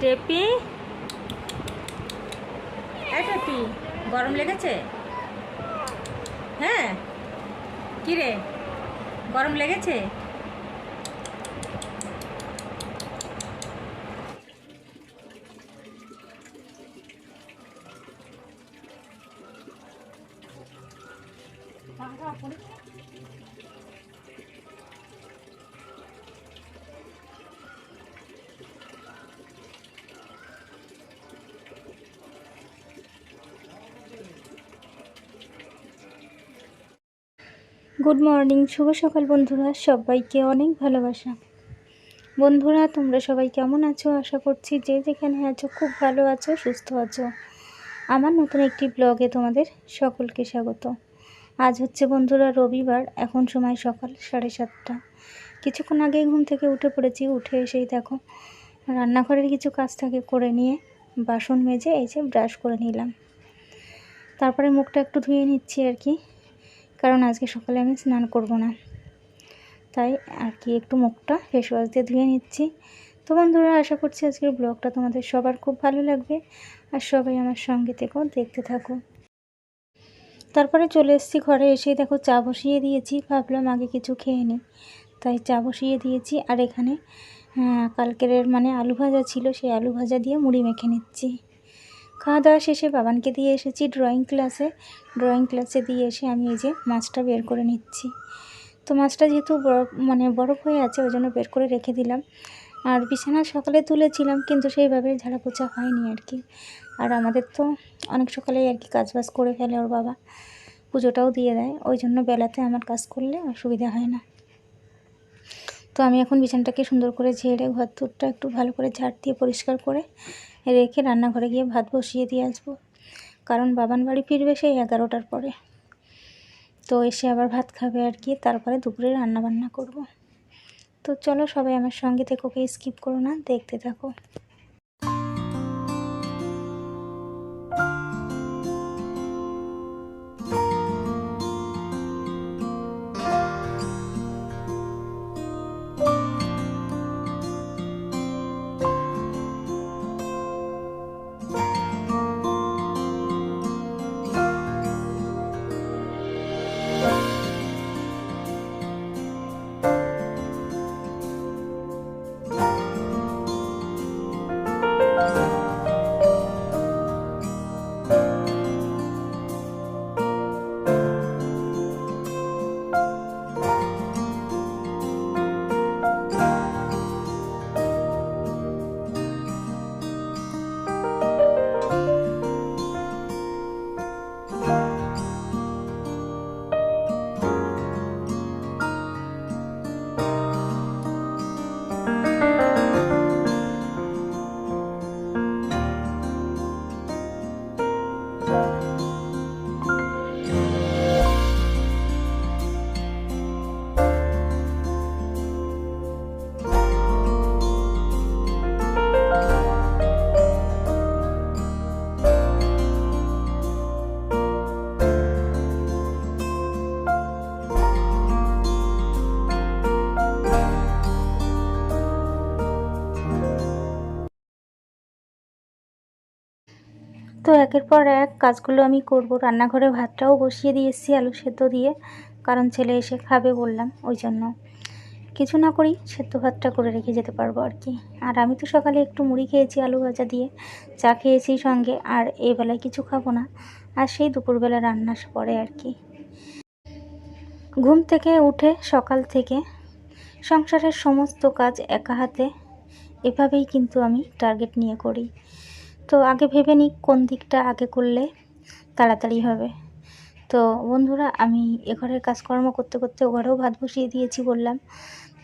টেপি। টেপি গরম লেগেছে? হ্যাঁ? কি রে? গরম লেগেছে? গুড মর্নিং, শুভ সকাল বন্ধুরা। সবাইকে অনেক ভালোবাসা। বন্ধুরা, তোমরা সবাই কেমন আছো? আশা করছি যে যেখানে আছো, খুব ভালো আছো, সুস্থ আছো। আমার নতুন একটি ব্লগে তোমাদের সকলকে স্বাগত। আজ হচ্ছে বন্ধুরা রবিবার, এখন সময় সকাল সাড়ে সাতটা। কিছুক্ষণ আগেই ঘুম থেকে উঠে পড়েছি, উঠে এসেই দেখো, রান্নাঘরের কিছু কাজ থাকে করে নিয়ে বাসন মেজে এই যে ব্রাশ করে নিলাম। তারপরে মুখটা একটু ধুয়ে নিচ্ছি আর কি। কারণ আজকে সকালে আমি স্নান করব না। তাই আর কি একটু মুখটা ফেস ওয়াশ দিয়ে ধুয়ে নিচ্ছি। তো বন্ধুরা, আশা করছি আজকের ব্লগটা তোমাদের সবার খুব ভালো লাগবে। আর সবাই আমার সঙ্গে থেকেও দেখতে থাকো। তারপরে চলে এসেছি ঘরে এসেই দেখো চা বসিয়ে দিয়েছি। ভাবলাম আগে কিছু খেয়ে নিই তাই চা বসিয়ে দিয়েছি। আর এখানে কালকের মানে আলু ভাজা ছিল, সেই আলু ভাজা দিয়ে মুড়ি মেখে নিচ্ছি। খাওয়া দাওয়া শেষে বাবানকে দিয়ে এসেছি ড্রয়িং ক্লাসে ড্রয়িং ক্লাসে দিয়ে এসে আমি এই যে মাছটা বের করে নিচ্ছি। তো মাছটা যেহেতু বরফ মানে বরফ হয়ে আছে, ওই জন্য বের করে রেখে দিলাম। আর বিছানা সকালে তুলেছিলাম, কিন্তু সেইভাবে ঝাড়া পোছা হয়নি আর কি। আর আমাদের তো অনেক সকালেই আর কি কাজবাজ করে ফেলে ওর বাবা। পুজোটাও দিয়ে দেয়, ওই জন্য বেলাতে আমার কাজ করলে অসুবিধা হয় না। তো আমি এখন বিছানাটাকে সুন্দর করে ঝেড়ে ঘর একটু ভালো করে ঝাড় দিয়ে পরিষ্কার করে রেখে রান্নাঘরে গিয়ে ভাত বসিয়ে দিয়ে আসব। কারণ বাবান বাড়ি ফিরবে সেই এগারোটার পরে। তো এসে আবার ভাত খাবে আর কি, তারপরে দুপুরে রান্নাবান্না করব। তো চলো সবাই আমার সঙ্গে থেকে, ওকে স্কিপ করো না, দেখতে থাকো। একের পর এক কাজগুলো আমি করব। রান্নাঘরে ভাতটাও বসিয়ে দিয়ে এসেছি, আলু সেদ্ধ দিয়ে। কারণ ছেলে এসে খাবে বললাম, ওই জন্য। কিছু না করি, সেদ্ধ ভাতটা করে রেখে যেতে পারব আর কি। আর আমি তো সকালে একটু মুড়ি খেয়েছি, আলু ভাজা দিয়ে। চা খেয়েছি সঙ্গে, আর এই বেলায় কিছু খাব না। আর সেই দুপুরবেলা রান্নার পরে আর কি। ঘুম থেকে উঠে সকাল থেকে সংসারের সমস্ত কাজ একা হাতে, এভাবেই কিন্তু আমি টার্গেট নিয়ে করি। তো আগে ভেবে নিই কোন দিকটা আগে করলে তাড়াতাড়ি হবে। তো বন্ধুরা, আমি এ ঘরের কাজকর্ম করতে করতে ও ঘরেও ভাত বসিয়ে দিয়েছি বললাম।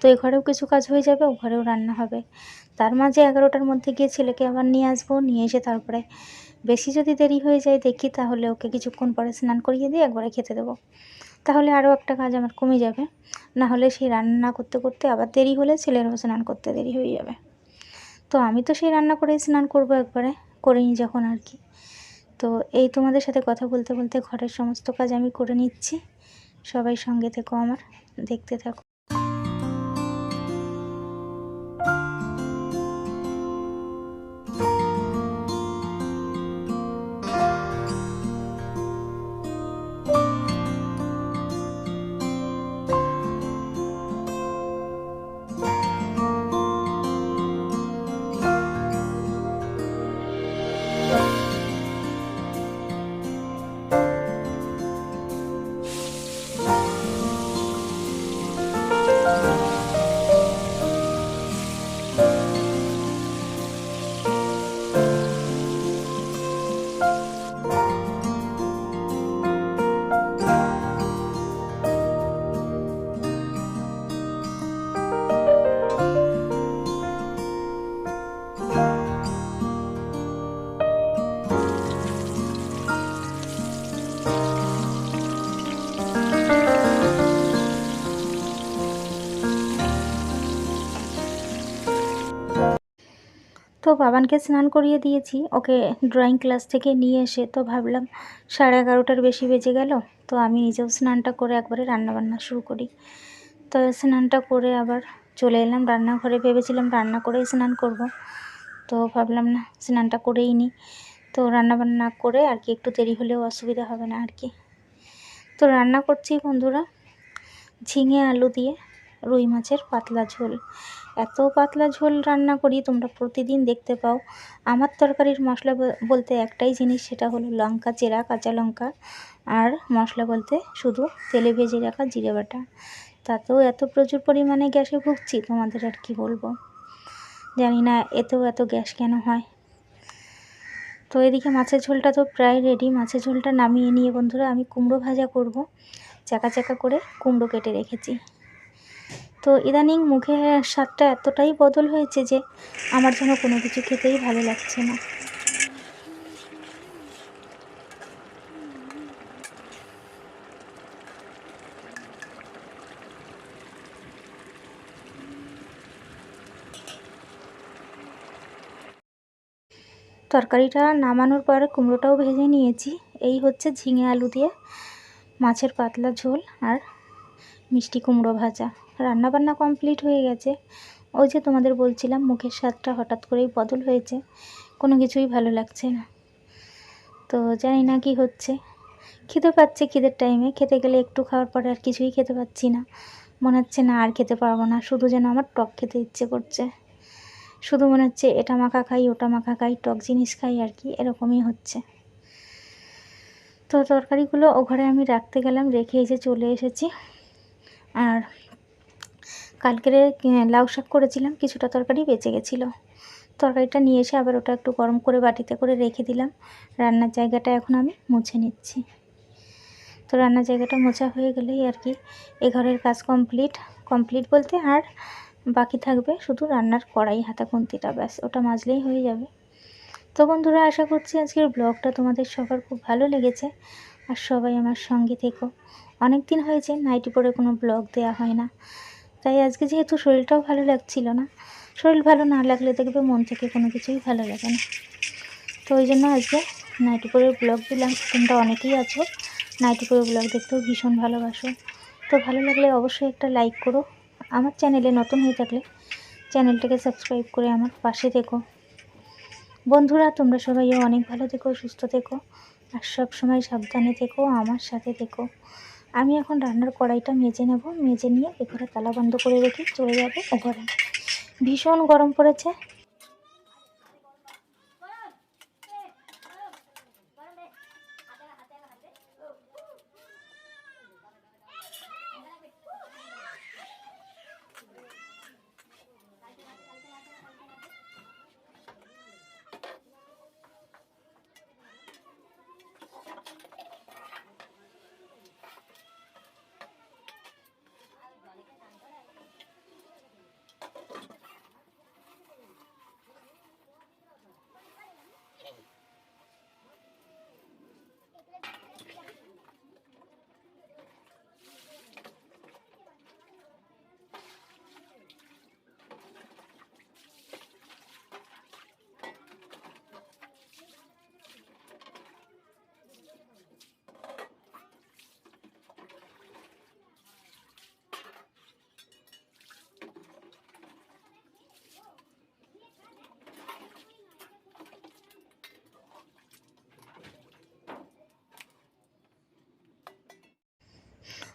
তো এ ঘরেও কিছু কাজ হয়ে যাবে, ও ঘরেও রান্না হবে। তার মাঝে এগারোটার মধ্যে গিয়ে ছেলেকে আবার নিয়ে আসব, নিয়ে এসে তারপরে বেশি যদি দেরি হয়ে যায় দেখি, তাহলে ওকে কিছুক্ষণ পরে স্নান করিয়ে দিয়ে একবারে খেতে দেবো। তাহলে আরও একটা কাজ আমার কমে যাবে। না হলে সেই রান্না করতে করতে আবার দেরি হলে ছেলেরও স্নান করতে দেরি হয়ে যাবে। তো আমি তো সেই রান্না করেই স্নান করব একবারে। করে নিই যখন আর কি। তো এই তোমাদের সাথে কথা বলতে বলতে ঘরের সমস্ত কাজ আমি করে নিচ্ছি। সবাই সঙ্গে থেকো আমার, দেখতে থাকো। তো বাবানকে স্নান করিয়ে দিয়েছি। ওকে ড্রয়িং ক্লাস থেকে নিয়ে এসে তো ভাবলাম সাড়ে এগারোটার বেশি বেজে গেল, তো আমি নিজেও স্নানটা করে একবারে রান্নাবান্না শুরু করি। তো স্নানটা করে আবার চলে এলাম রান্নাঘরে, ভেবেছিলাম রান্না করেই স্নান করব, তো ভাবলাম না স্নানটা করেই নিই। তো রান্নাবান্না করে আর কি একটু দেরি হলেও অসুবিধা হবে না আর কি। তো রান্না করছি বন্ধুরা, ঝিঙে আলু দিয়ে রুই মাছের পাতলা ঝোল। এত পাতলা ঝোল রান্না করি, তোমরা প্রতিদিন দেখতে পাও। আমার তরকারির মশলা বলতে একটাই জিনিস, সেটা হলো লঙ্কা, চেরা, কাঁচা লঙ্কা। আর মশলা বলতে শুধু তেলে ভেজে রাখা জিরে বাটা। তাতেও এত প্রচুর পরিমাণে গ্যাসে ভুগছি, তোমাদের আর কি বলব? জানি না এতেও এত গ্যাস কেন হয়। তো এদিকে মাছের ঝোলটা তো প্রায় রেডি মাছের ঝোলটা নামিয়ে নিয়ে বন্ধুরা আমি কুমড়ো ভাজা করব। চাকা চাকা করে কুমড়ো কেটে রেখেছি। তো ইদানিং মুখের স্বাদটা এতটাই বদল হয়েছে যে আমার যেন কোনো কিছু খেতেই ভালো লাগছে না। তরকারিটা নামানোর পর কুমড়োটাও ভেজে নিয়েছি। এই হচ্ছে ঝিঙে আলু দিয়ে, মাছের পাতলা ঝোল আর মিষ্টি কুমড়ো ভাজা। রান্নাবান্না কমপ্লিট হয়ে গেছে। ওই যে তোমাদের বলছিলাম, মুখের স্বাদটা হঠাৎ করেই বদল হয়েছে। কোনো কিছুই ভালো লাগছে না। তো জানি না কি হচ্ছে। খেতে পাচ্ছে খিদের টাইমে খেতে গেলে একটু খাওয়ার পরে আর কিছুই খেতে পাচ্ছি না। মনে হচ্ছে না আর খেতে পারব না। শুধু যেন আমার টক খেতে ইচ্ছে করছে। শুধু মনে হচ্ছে এটা মাখা খাই, ওটা মাখা খাই, টক জিনিস খাই আর কি। এরকমই হচ্ছে। তো তরকারিগুলো ও ঘরে আমি রাখতে গেলাম, রেখে এসে চলে এসেছি। আর কালকের লাউ শাক করেছিলাম, কিছুটা তরকারি বেঁচে গেছিল। তরকারিটা নিয়ে এসে আবার ওটা একটু গরম করে বাটিতে করে রেখে দিলাম। রান্নার জায়গাটা এখন আমি মুছে নিচ্ছি। তো রান্নার জায়গাটা মোছা হয়ে গেলেই আর কি, এ ঘরের কাজ কমপ্লিট। কমপ্লিট বলতে আর বাকি থাকবে শুধু রান্নার কড়াই হাতা খুন্তিটা ব্যাস, ওটা মাজলেই হয়ে যাবে। তো বন্ধুরা, আশা করছি আজকের ব্লগটা তোমাদের সবার খুব ভালো লেগেছে। আর সবাই আমার সঙ্গে থেকো। অনেক দিন হয়েছে, নাইটি পরে কোনো ব্লগ দেওয়া হয় না। তাই আজকে যেহেতু শরীরটাও ভালো লাগছিল না, শরীর ভালো না লাগলে দেখবে মন থেকে কোনো কিছুই ভালো লাগে না। তো ওই জন্য আজকে নাইটি পরে ব্লগ দিলাম। তোমরা অনেকেই আছো নাইটি পরে ব্লগ দেখতেও ভীষণ ভালোবাসো। তো ভালো লাগলে অবশ্যই একটা লাইক করো। আমার চ্যানেলে নতুন হয়ে থাকলে চ্যানেলটাকে সাবস্ক্রাইব করে আমার পাশে থেকো। বন্ধুরা, তোমরা সবাইও অনেক ভালো থেকো, সুস্থ থেকো, আর সব সময় সাবধানে থেকো, আমার সাথে থেকো। আমি এখন রান্নার কড়াইটা মেজে নেব। মেজে নিয়ে এ তালা বন্ধ করে রেখে চলে যাব ও ঘরে ভীষণ গরম পড়েছে।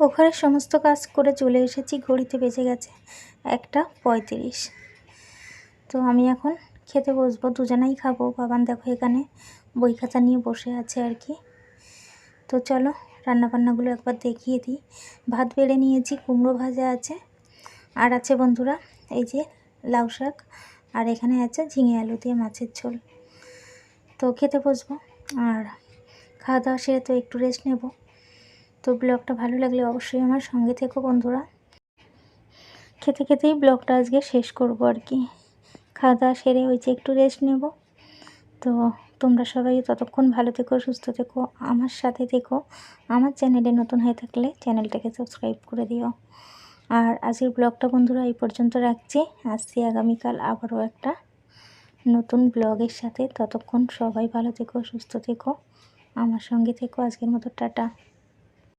ওখানে সমস্ত কাজ করে চলে এসেছি, ঘড়িতে বেজে গেছে একটা পঁয়ত্রিশ। তো আমি এখন খেতে বসবো, দুজনাই খাব। বাবান দেখো এখানে বই খাতা নিয়ে বসে আছে আর কি। তো চলো রান্নাবান্নাগুলো একবার দেখিয়ে দিই। ভাত বেড়ে নিয়েছি, কুমড়ো ভাজা আছে। আর আছে বন্ধুরা, এই যে লাউ শাক। আর এখানে আছে ঝিঙে আলু দিয়ে মাছের ঝোল। তো খেতে বসবো। আর খাওয়া দাওয়া সেরে তো একটু রেস্ট নেব। তো ব্লগটা ভালো লাগলে অবশ্যই আমার সঙ্গে থেকো বন্ধুরা। খেতে খেতেই ব্লগটা আজকে শেষ করব আর কি। খাওয়া দাওয়া সেরে ওই যে একটু রেস্ট নেব। তো তোমরা সবাই ততক্ষণ ভালো থেকো, সুস্থ থেকো, আমার সাথে থেকো। আমার চ্যানেলে নতুন হয়ে থাকলে চ্যানেলটাকে সাবস্ক্রাইব করে দিও। আর আজকের ব্লগটা বন্ধুরা এই পর্যন্ত রাখছি। আসছি আগামীকাল আবারও একটা নতুন ব্লগের সাথে। ততক্ষণ সবাই ভালো থেকো, সুস্থ থেকো। আমার সঙ্গে থেকো। আজকের মতো টাটা।